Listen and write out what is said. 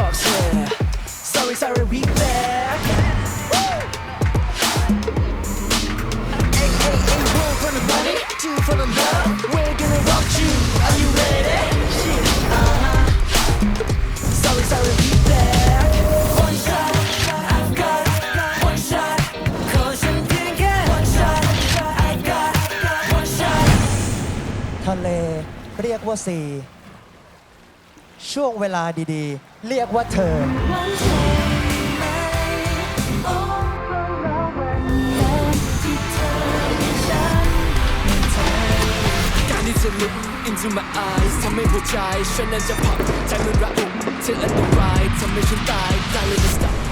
here. Sorry, sorry, we back. AKA one for the money, two for the love. We're gonna rock you. Are you ready? Uh huh. Sorry, sorry, we back. One shot, I got one shot. Cause I'm thinking one shot, I got one shot. ทะเลเรียกว่าสี่ วันนั้นที่เธอและฉันมีเธอ การที่จะ look into my eyes ทำให้หัวใจฉันนั้นจะพับใจมันระอุเธออันตรายทำให้ฉันตายตายเลยจะ stop